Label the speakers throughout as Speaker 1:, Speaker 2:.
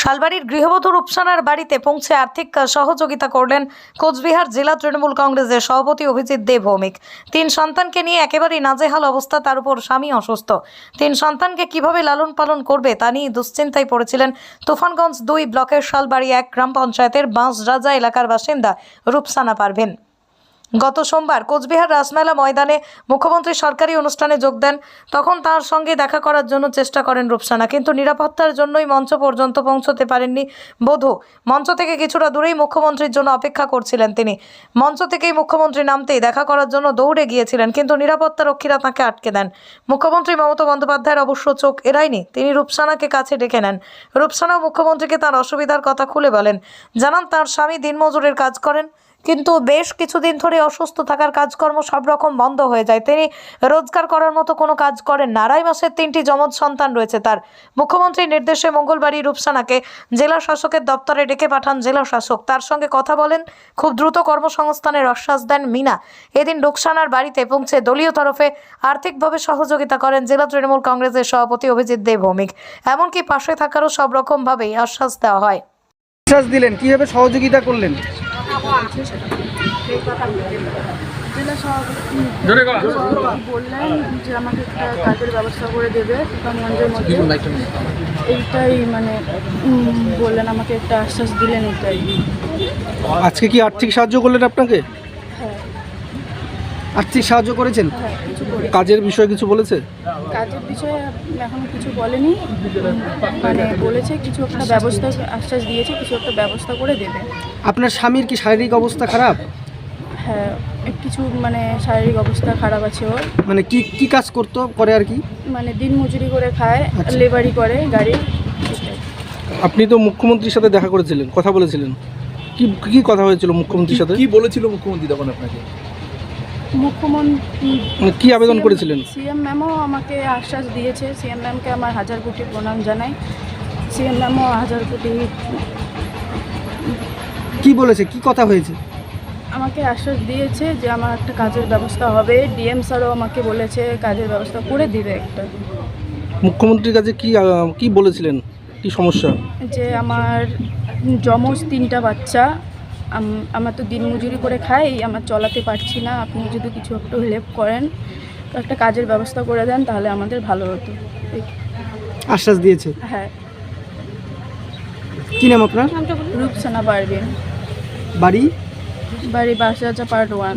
Speaker 1: শালবাড়ির গৃহবধূ রূপসানার বাড়িতে পৌঁছে আর্থিক সহযোগিতা করলেন কোচবিহার জেলা তৃণমূল কংগ্রেসের সভাপতি অভিজিৎ দে ভৌমিক। তিন সন্তানকে নিয়ে একেবারেই নাজেহাল অবস্থা, তার উপর স্বামী অসুস্থ। তিন সন্তানকে কীভাবে লালন পালন করবে তা নিয়ে দুশ্চিন্তায় পড়েছিলেন তুফানগঞ্জ দুই ব্লকের শালবাড়ি এক গ্রাম পঞ্চায়েতের বাঁশরাজা এলাকার বাসিন্দা রূপসানা পারভিন। গত সোমবার কোচবিহার রাসমেলা ময়দানে মুখ্যমন্ত্রী সরকারি অনুষ্ঠানে যোগ দেন। তখন তার সঙ্গে দেখা করার জন্য চেষ্টা করেন রূপসানা, কিন্তু নিরাপত্তার জন্যই মঞ্চ পর্যন্ত পৌঁছতে পারেননি বধূ। মঞ্চ থেকে কিছুটা দূরেই মুখ্যমন্ত্রীর জন্য অপেক্ষা করছিলেন তিনি। মঞ্চ থেকেই মুখ্যমন্ত্রী নামতেই দেখা করার জন্য দৌড়ে গিয়েছিলেন, কিন্তু নিরাপত্তা রক্ষীরা তাকে আটকে দেন। মুখ্যমন্ত্রী মমতা বন্দ্যোপাধ্যায়ের অবশ্য চোখ এড়ায়নি, তিনি রূপসানাকে কাছে ডেকে নেন। রূপসানাও মুখ্যমন্ত্রীকে তার অসুবিধার কথা খুলে বলেন, জানান তার স্বামী দিনমজুরের কাজ করেন। কিন্তু বেশ কিছুদিন ধরে অসুস্থ থাকার কাজকর্ম সব রকম বন্ধ হয়ে যায়। তিনি রোজগার করার মতো কোনো কাজ করেন না। মাসের তিনটি যমজ সন্তান রয়েছে তার। মুখ্যমন্ত্রীর নির্দেশে মঙ্গলবারই রূপসানাকে জেলা শাসকের দপ্তরে ডেকে পাঠান জেলা শাসক। তার সঙ্গে কথা বলেন খুব দ্রুত কর্মসংস্থানের আশ্বাস দেন মিনা। এদিন রুকসানার বাড়িতে পৌঁছে দলীয় তরফে আর্থিকভাবে সহযোগিতা করেন জেলা তৃণমূল কংগ্রেসের সভাপতি অভিজিৎ দেব ভৌমিক। এমনকি পাশে থাকারও সব রকমভাবেই আশ্বাস দেওয়া হয়।
Speaker 2: আশ্বাস দিলেন। কীভাবে সহযোগিতা করলেন?
Speaker 3: জেলা সভাপতি বললেন যে আমাকে একটা কাজের ব্যবস্থা করে দেবে মধ্যে এইটাই মানে বললেন আমাকে একটা আশ্বাস দিলেন এটাই।
Speaker 2: আজকে কি আর্থিক সাহায্য করলেন আপনাকে? আর্থিক সাহায্য করেছেন?
Speaker 3: হ্যাঁ কিছু
Speaker 2: কাজের বিষয়ে কিছু বলেছে?
Speaker 3: কাজের বিষয়ে এখনও কিছু বলেনি। মানে বলেছে কিছু একটা ব্যবস্থা আশ্বাস দিয়েছে কিছু একটা ব্যবস্থা করে দেবে।
Speaker 2: আপনার স্বামীর কি শারীরিক অবস্থা খারাপ?
Speaker 3: হ্যাঁ কিছু মানে শারীরিক অবস্থা খারাপ আছে ওর।
Speaker 2: মানে কি কি কাজ করতো করে আর কি?
Speaker 3: মানে দিন মজুরি করে খায়
Speaker 2: আচ্ছা।
Speaker 3: লেবারি করে গাড়ি
Speaker 2: আপনি তো মুখ্যমন্ত্রীর সাথে দেখা করেছিলেন কথা বলেছিলেন। কি কি কথা হয়েছিল মুখ্যমন্ত্রীর সাথে?
Speaker 4: কি বলেছিল মুখ্যমন্ত্রী তখন আপনাকে?
Speaker 3: মুখ্যমন্ত্রী
Speaker 2: মানে কি আবেদন করেছিলেন?
Speaker 3: সিএম ম্যামও আমাকে আশ্বাস দিয়েছে। সিএম ম্যামকে আমার হাজার কোটি প্রণাম জানাই। সিএম ম্যামও হাজার কোটি
Speaker 2: কি বলেছে? কি কথা হয়েছে?
Speaker 3: আমাকে আশ্বাস দিয়েছে যে আমার একটা কাজের ব্যবস্থা হবে। ডিএম স্যারও আমাকে বলেছে কাজের ব্যবস্থা করে দিবে একটা।
Speaker 2: মুখ্যমন্ত্রীর কাছে কি কি বলেছিলেন? কি সমস্যা?
Speaker 3: যে আমার যমজ তিনটা বাচ্চা আমার তো দিনমজুরি করে খাই আমার চলাতে পারছি না। আপনি যদি কিছু একটু হেল্প করেন একটা কাজের ব্যবস্থা করে দেন তাহলে আমাদের ভালো হতো।
Speaker 2: আশ্বাস দিয়েছে?
Speaker 3: হ্যাঁ।
Speaker 2: কি নাম আপনার?
Speaker 3: রূপসানা পারবেন
Speaker 2: বাড়ি?
Speaker 3: বাড়ি বাসা পার্ট ওয়ান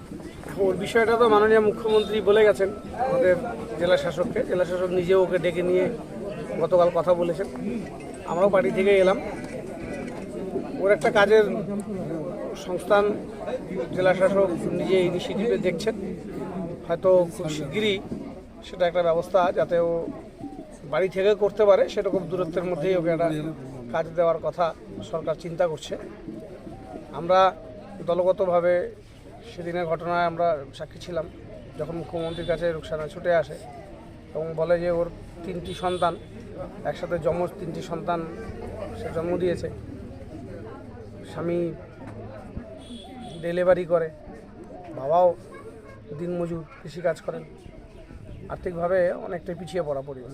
Speaker 5: বিষয়টা তো মাননীয় মুখ্যমন্ত্রী বলে গেছেন, আমাদের জেলা শাসককে। জেলা শাসক নিজেও ওকে ডেকে নিয়ে গতকাল কথা বলেছেন। আমরাও পার্টি থেকে এলাম। ওর একটা কাজের সংস্থান জেলা শাসক নিজে ইনিশিয়েটিভে দেখছেন। হয়তো খুব শিগগিরই সেটা একটা ব্যবস্থা যাতে ও বাড়ি থেকে করতে পারে সেরকম দূরত্বের মধ্যেই ওকে একটা কাজ দেওয়ার কথা সরকার চিন্তা করছে। আমরা দলগতভাবে সেদিনের ঘটনায় আমরা সাক্ষী ছিলাম, যখন মুখ্যমন্ত্রীর কাছে রুকসানা ছুটে আসে এবং বলে যে ওর তিনটি সন্তান, একসাথে যমজ তিনটি সন্তান সে জন্ম দিয়েছে। স্বামী ডেলিভারি করে, বাবাও দিনমজুর কৃষিকাজ করেন। আর্থিকভাবে অনেকটাই পিছিয়ে পড়া পরিবার।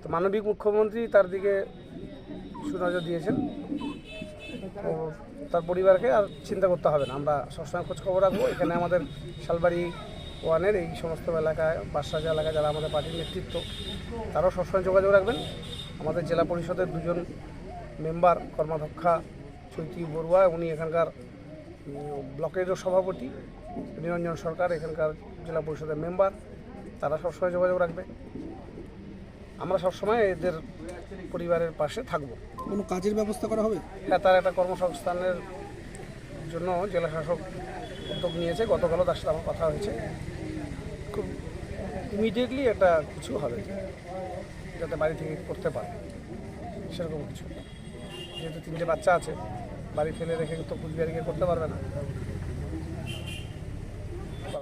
Speaker 5: তো মানবিক মুখ্যমন্ত্রী তার দিকে সুনজর দিয়েছেন। তার পরিবারকে আর চিন্তা করতে হবে না। আমরা সবসময় খোঁজখবর রাখব। এখানে আমাদের শালবাড়ি ওয়ানের এই সমস্ত এলাকায় বাসরাজা এলাকায় যারা আমাদের পার্টির নেতৃত্ব, তারাও সবসময় যোগাযোগ রাখবেন। আমাদের জেলা পরিষদের দুজন মেম্বার, কর্মাধ্যক্ষা চৈতি বড়ুয়া উনি এখানকার ব্লকেরও সভাপতি। নিরঞ্জন সরকার এখানকার জেলা পরিষদের মেম্বার। তারা সবসময় যোগাযোগ রাখবে। আমরা সবসময় এদের পরিবারের পাশে থাকব।
Speaker 2: কোনো কাজের ব্যবস্থা করা হবে?
Speaker 5: হ্যাঁ তার একটা কর্মসংস্থানের জন্য জেলা শাসক উদ্যোগ নিয়েছে। গতকালও তার সাথে আমার কথা হয়েছে। খুব ইমিডিয়েটলি একটা কিছু হবে যাতে বাড়ি থেকে করতে পারে। সেরকম কিছু। যেহেতু তিনটে বাচ্চা আছে বাড়ি ফেলে রেখে তো কুচবিহারে করতে পারবে না।